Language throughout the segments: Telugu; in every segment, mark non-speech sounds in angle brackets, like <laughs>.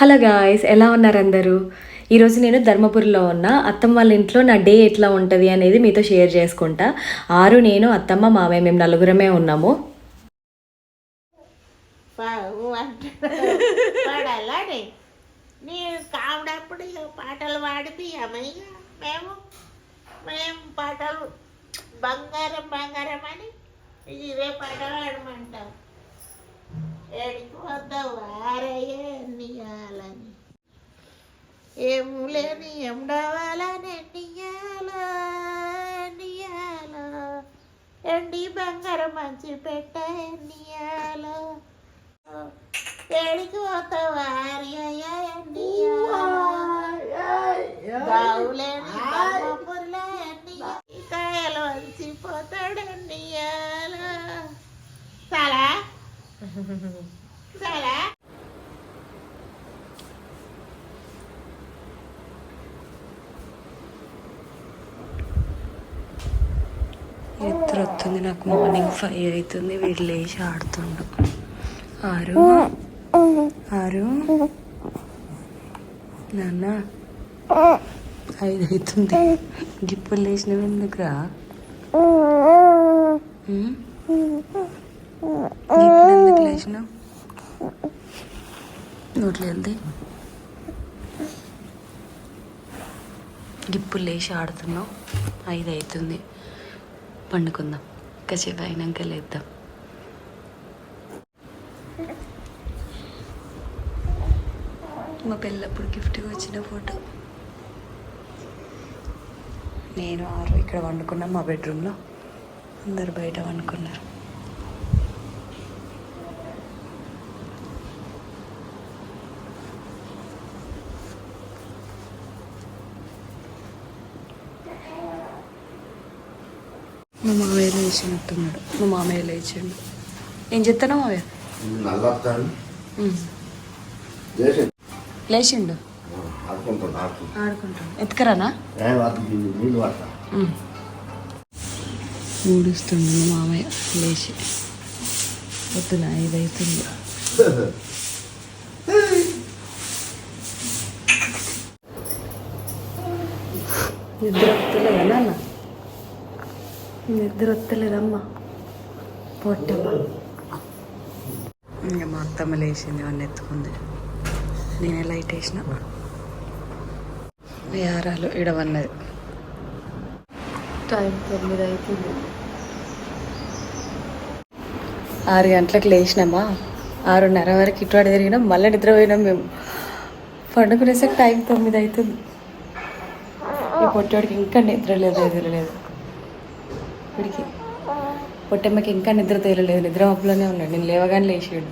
హలో గాయస్ ఎలా ఉన్నారు అందరూ? ఈరోజు నేను ధర్మపురిలో ఉన్న. అత్తమ్మ వాళ్ళ ఇంట్లో నా డే ఎట్లా ఉంటుంది అనేది మీతో షేర్ చేసుకుంటా. ఆరు నేను అత్తమ్మ మామయ్య మేము నలుగురమే ఉన్నాము. పావు కావడప్పుడు పాటలు పాడిపియమయ్య మేము మేము పాటలు బంగారం బంగారం అని ఇవే పాటలు పాడమంటాం. ఏడికి వద్దావు ఆరయ్య ఎన్నియాలని ఏం లేని ఏం రావాలని ఎన్నియాలో ఎన్నియాలో ఎండి బంగారం మంచి పెట్ట ఎన్నియాలో ఏడికి పోతావు ఆర్యయ్య ఎన్నియాలో చాలా నిద్ర వస్తుంది నాకు మార్నింగ్ ఫైవ్ అవుతుంది వీళ్ళు లేచి ఆడుతుండు. ఆరు ఆరు నాన్న? ఐదు అవుతుంది గిప్పులు లేచినవి ఎందుకురా ఉమ్? గిప్పులు ఎందుకు లేచినావు నోట్లో వెళ్తే గిప్పులు లేచి ఆడుతున్నాం ఐదు అవుతుంది పండుకుందాం. కాసేపు అయినాక లేద్దాం. మా పెళ్ళప్పుడు గిఫ్ట్గా వచ్చిన ఫోటో. నేను ఆరు ఇక్కడ వండుకున్నాం మా బెడ్రూమ్లో. అందరు బయట వండుకున్నారు. మా మామయ్య లేచినట్టున్నాడు. మా మామయ్య లేచిండు. ఏం చెప్తానా. చేసి లేచిండు. ఆడుకుంటాడు ఎత్తుకరానా? ఊడిస్తుండు మా మామయ్య లేచి. పొద్దున ఐదు అవుతుంది నిద్ర వస్తలేదా నాన్న? నిద్ర వస్తలేదమ్మా పొట్టమ్మా. ఇంకా మా అత్తమ్మ లేచింది వాడిని ఎత్తుకుంది. నేనే లైట్ వేసిన. యారాలు ఇడవన్నది. టైం తొమ్మిది అవుతుంది ఆరు గంటలకు లేచినామా? ఆరున్నర వరకు ఇటు అటు తిరిగినాం మళ్ళీ నిద్రపోయినాం మేము. పండుకునేసరికి టైం తొమ్మిది అవుతుంది ఈ పొట్టోడికి ఇంకా నిద్ర లేదు ఎదురు లేదు. వీడికి పొట్టమ్మకి ఇంకా నిద్ర తేలలేదు. నిద్ర మప్పులోనే ఉన్నాడు. నేను లేవగానే లేచాడు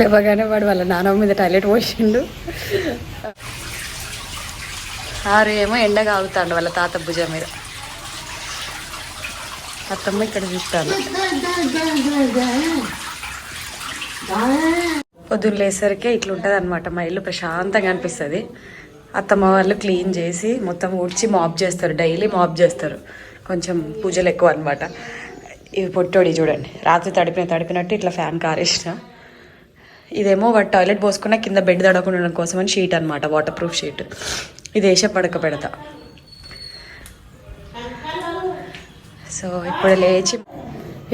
లేవగానే వాడు వాళ్ళ నాన్నమ్మ మీద టాయిలెట్ పోసిండు. ఆరు ఏమో ఎండ ఆగుతాడు వాళ్ళ తాత భుజం మీద. అత్తమ్మ ఇక్కడ చూస్తాను పొద్దున్న లేసరికే ఇట్లా ఉంటుంది అనమాట మా ఇల్లు ప్రశాంతంగా అనిపిస్తుంది. అత్తమ్మ వాళ్ళు క్లీన్ చేసి మొత్తం ఊడ్చి మాప్ చేస్తారు. డైలీ మాప్ చేస్తారు. కొంచెం పూజలు ఎక్కువ అనమాట ఇవి పొట్టోడి చూడండి. రాత్రి తడిపిన తడిపినట్టు ఇట్లా ఫ్యాన్ కారేసిన. ఇదేమో వాడు టాయిలెట్ పోసుకున్న కింద బెడ్ తడకుండా ఉండడం కోసం అని షీట్ అనమాట వాటర్ ప్రూఫ్ షీట్. ఇది వేసే పడక పెడతా. సో ఇప్పుడు లేచి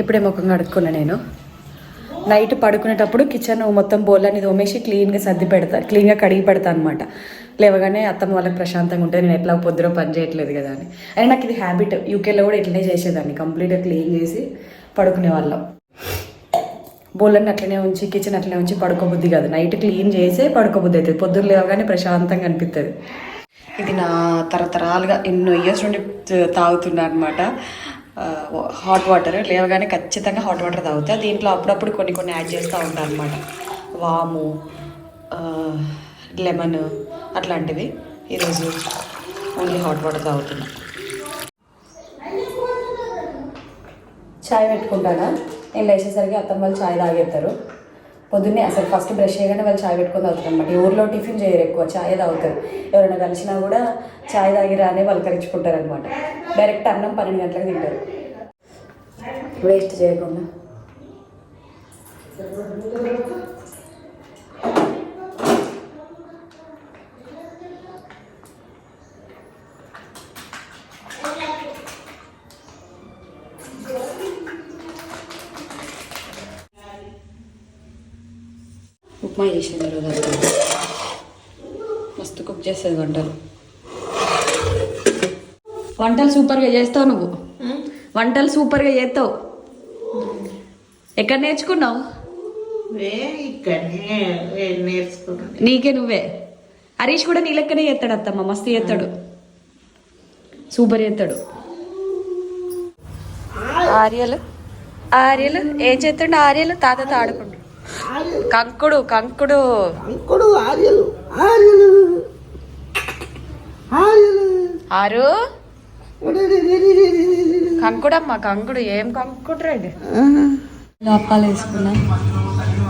ఇప్పుడే ముఖం కడుక్కున్నా నేను. నైట్ పడుకునేటప్పుడు కిచెన్ మొత్తం బోళ్ళని తోమేసి క్లీన్గా సర్ది పెడతా క్లీన్గా కడిగి పెడతా అనమాట లేవగానే అత్తమ్మ వాళ్ళకి ప్రశాంతంగా ఉంటుంది నేను ఎట్లా పొద్దున పని చేయట్లేదు కదా అని. అయినా నాకు ఇది హ్యాబిట్ యూకేలో కూడా ఇట్లనే చేసేదాన్ని. కంప్లీట్గా క్లీన్ చేసి పడుకునే వాళ్ళం. బోళ్ళని అట్లనే ఉంచి కిచెన్ అట్లనే ఉంచి పడుకోబుద్ది కాదు. నైట్ క్లీన్ చేసే పడుకోబుద్ది అవుతుంది. పొద్దున్న లేవగానే ప్రశాంతంగా అనిపిస్తుంది ఇది నా తరతరాలుగా ఎన్నో ఇయర్స్ నుండి తాగుతున్నా అనమాట హాట్ వాటర్ లేవగానే ఖచ్చితంగా హాట్ వాటర్ తాగుతా. దీంట్లో అప్పుడప్పుడు కొన్ని కొన్ని యాడ్ చేస్తూ ఉంటాను అనమాట వాము లెమన్ అట్లాంటివి ఈరోజు ఓన్లీ హాట్ వాటర్ తాగుతున్నా. చాయ్ పెట్టుకుంటానా? నేను లేచేసరికి అత్తమ్మ వాళ్ళు చాయ్ తాగేస్తారు పొద్దున్నే అసలు ఫస్ట్ బ్రష్ చేయగానే వాళ్ళు చాయ్ పెట్టుకొని తాగుతారు అనమాట ఊర్లో టిఫిన్ చేయరు ఎక్కువ చాయ్ తాగుతారు. ఎవరైనా కలిసినా కూడా చాయ్ తాగిరా అని పలకరించుకుంటారు అనమాట డైరెక్ట్ అన్నం పన్నెండు గంటలకు తింటారు. వేస్ట్ చేయకుండా. ఉప్మా చేసింది ఈరోజు అత్తమ్మ. మస్తు కుక్ చేస్తుంది వంటలు. వంటలు సూపర్గా చేస్తావు నువ్వు. వంటలు సూపర్గా చేస్తావు. ఎక్కడ నేర్చుకున్నావు? నీకే నువ్వే. హరీష్ కూడా నీ లెక్కనే చేస్తాడు అత్తమ్మ మస్తు చేస్తాడు. సూపర్ చేస్తాడు. ఆర్యలు. ఆర్యలు ఏం చేస్తుండు ఆర్యలు? తాతతో ఆడుకుంటు. కంకుడు కంకుడు. అంకుడు ఆర్యలు. ఆర్యలు. ఆర్యలు. ఆరు. కంకుడమ్మ కంకుడు. ఏం కంకుడు రండి? లోపాలు వేసుకున్నా.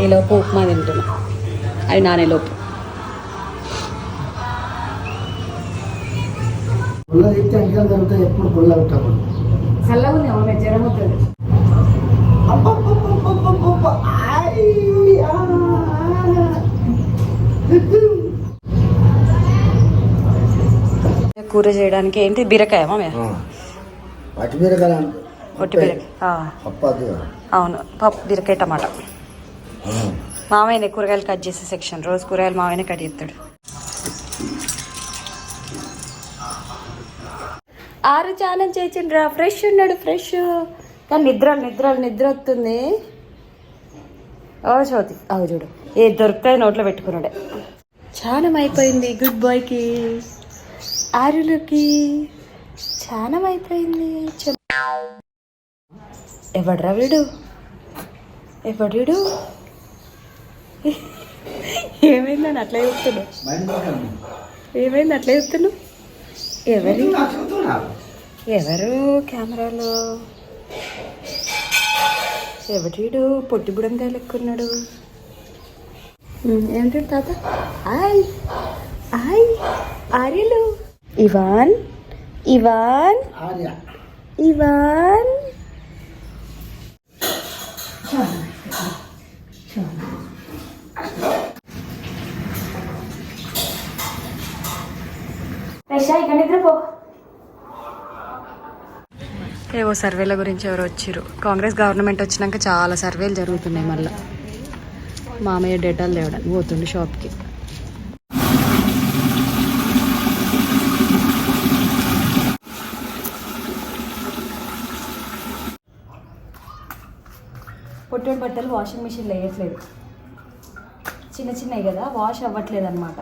ఈ లోపు ఉప్మా తింటున్నా. అవి నానే లోపు. ఎప్పుడు కూర చేయడానికి ఏంటి? బీరకాయ అవును పప్పు బీరకాయ టమాటా. మామయ్యనే కూరగాయలు కట్ చేసే సెక్షన్ రోజు కూరగాయలు మామయ్యనే కట్ చేస్తాడు. ఆరు చానం చేసిండ్రా. ఫ్రెష్ ఉన్నాడు ఫ్రెష్ కానీ నిద్ర నిద్ర నిద్ర వస్తుంది. ఓ చోతి అవు చూడు. ఏ దొరుకుతాయి నోట్లో పెట్టుకున్నాడే. చానం అయిపోయింది గుడ్ బాయ్కి ఆరులకి చానం అయిపోయింది ఎవడ్రా వీడు? ఎవడు ఏమైందని అట్లా చెప్తున్నావు? ఏమైంది అట్లా చెప్తున్నావు? ఎవరి? ఎవరు కెమెరాలో? ఎవడు పొట్టి బుడంగా లెక్కున్నాడు ఏమిటి తాత? ఆయ్ ఆయ్ ఆర్యలు. ఇవాన్ ఇవాన్ ఇవాన్ ఏవో సర్వేల గురించి ఎవరు వచ్చిర్రు. కాంగ్రెస్ గవర్నమెంట్ వచ్చినాక చాలా సర్వేలు జరుగుతున్నాయి మళ్ళీ. మామయ్య డేటాలు తేవడానికి పోతుండు షాప్కి. పొట్టిన బట్టలు వాషింగ్ మిషన్లో వేయట్లేదు. చిన్న చిన్నవి కదా వాష్ అవ్వట్లేదు అనమాట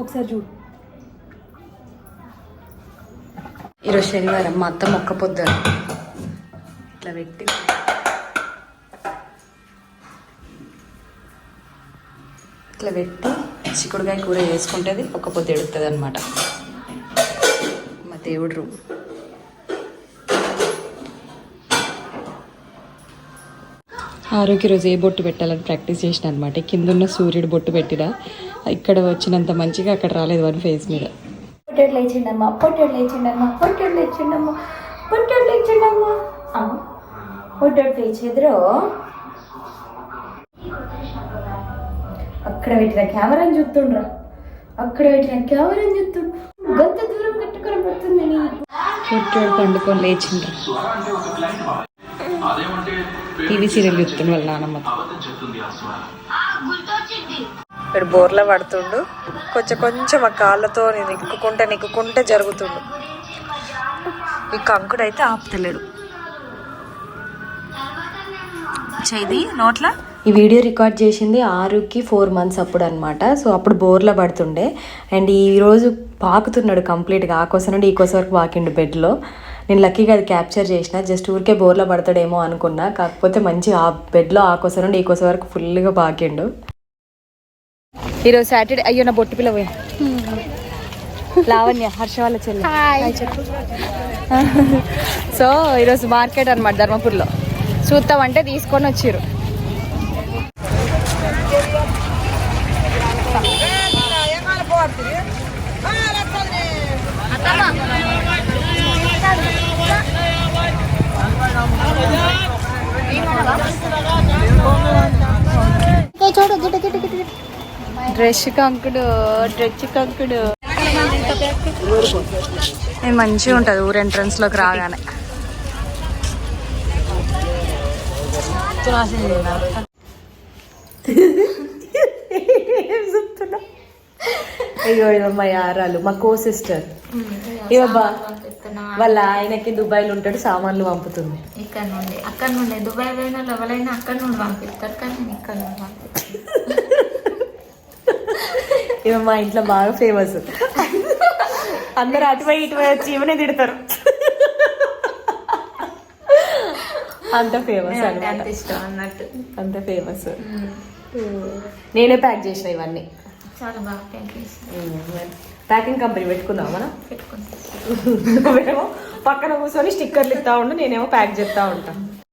ఒకసారి చూడు. ఈరోజు శనివారం మా అత్త మొక్క పొద్దున. ఇట్లా పెట్టి. ఇట్లా పెట్టి చిక్కుడుకాయ కూర చేసుకుంటుంది ఒక్క పొద్దు ఎడుతుంది అనమాట దేవుడు. రూమ్ ఆరోగ్య రోజు ఏ బొట్టు పెట్టాలని ప్రాక్టీస్ చేసిన అనమాట కిందున్న సూర్యుడు బొట్టు పెట్టినా ఇక్కడ వచ్చినంత మంచిగా అక్కడ రాలేదు వన్ ఫేస్ మీద. లేచిండమ్మా లేచిండమ్మా లేచిండమ్మా లేచిండమ్మా. అక్కడ పెట్టిన కెమెరాని చూస్తుండ్రా. అక్కడ పెట్టిన కెమెరాని చూస్తుండ్రు. గంత దూరం పొట్టేడు పండుకొని లేచిండ్రా. టీవీ సీరియల్ చూస్తుంది వాళ్ళ నాన్నమ్మ ఇక్కడ బోర్లో పడుతుండు. కొంచెం కొంచెం ఆ కాళ్ళతో నిక్కుకుంటే నిక్కుకుంటే జరుగుతుండు. ఈ కంకుడు అయితే ఆపుతలేడు చేది నోట్ల? ఈ వీడియో రికార్డ్ చేసింది ఆరుకి ఫోర్ మంత్స్ అప్పుడు అనమాట సో అప్పుడు బోర్లో పడుతుండే. అండ్ ఈ రోజు పాకుతున్నాడు కంప్లీట్గా. ఆ కోసం నుండి ఈ కోసం వరకు పాకిండు బెడ్లో. నేను లక్కీగా అది క్యాప్చర్ చేసిన. జస్ట్ ఊరికే బోర్లో పడతాడేమో అనుకున్నా. కాకపోతే మంచి ఆ బెడ్లో ఆ కోసం నుండి ఈ కోసం వరకు ఫుల్గా పాకిండు ఈరోజు సాటర్డే. అయ్యో నా బొట్టు పిల్ల పోయి లావణ్య హర్ష వాళ్ళ చెల్లి. సో ఈరోజు మార్కెట్ అనమాట ధర్మపూర్లో. చూస్తామంటే తీసుకొని వచ్చిర్రు. డ్రెస్ కంకుడు డ్రెస్ కంకుడు. మంచిగా ఉంటుంది ఊరు ఎంట్రన్స్లోకి రాగానే. అయ్యో ఇవ మా యారాలు మా కో సిస్టర్ ఇవ బా వాళ్ళ ఆయనకి దుబాయ్లో ఉంటాడు సామాన్లు పంపుతుంది. ఇక్కడ నుండి అక్కడ నుండి దుబాయ్ పోయిన ఎవరైనా అక్కడ నుండి పంపిస్తారు కానీ నేను ఇక్కడ నుండి పంపిస్తాను ఇవ మా ఇంట్లో బాగా ఫేమస్ అందరు అటువై ఇటువై వచ్చి ఇవనే తిడతారు. అంత ఫేమస్ అంత ఇష్టం అన్నట్టు. అంత ఫేమస్ నేనే ప్యాక్ చేసిన ఇవన్నీ. చాలా బాగా ప్యాక్ ప్యాకింగ్ కంపెనీ పెట్టుకుందాం మనం? <laughs> నువ్వేమో పక్కన కూర్చొని స్టిక్కర్లు ఇస్తా ఉండు నేనేమో ప్యాక్ చేస్తా ఉంటాను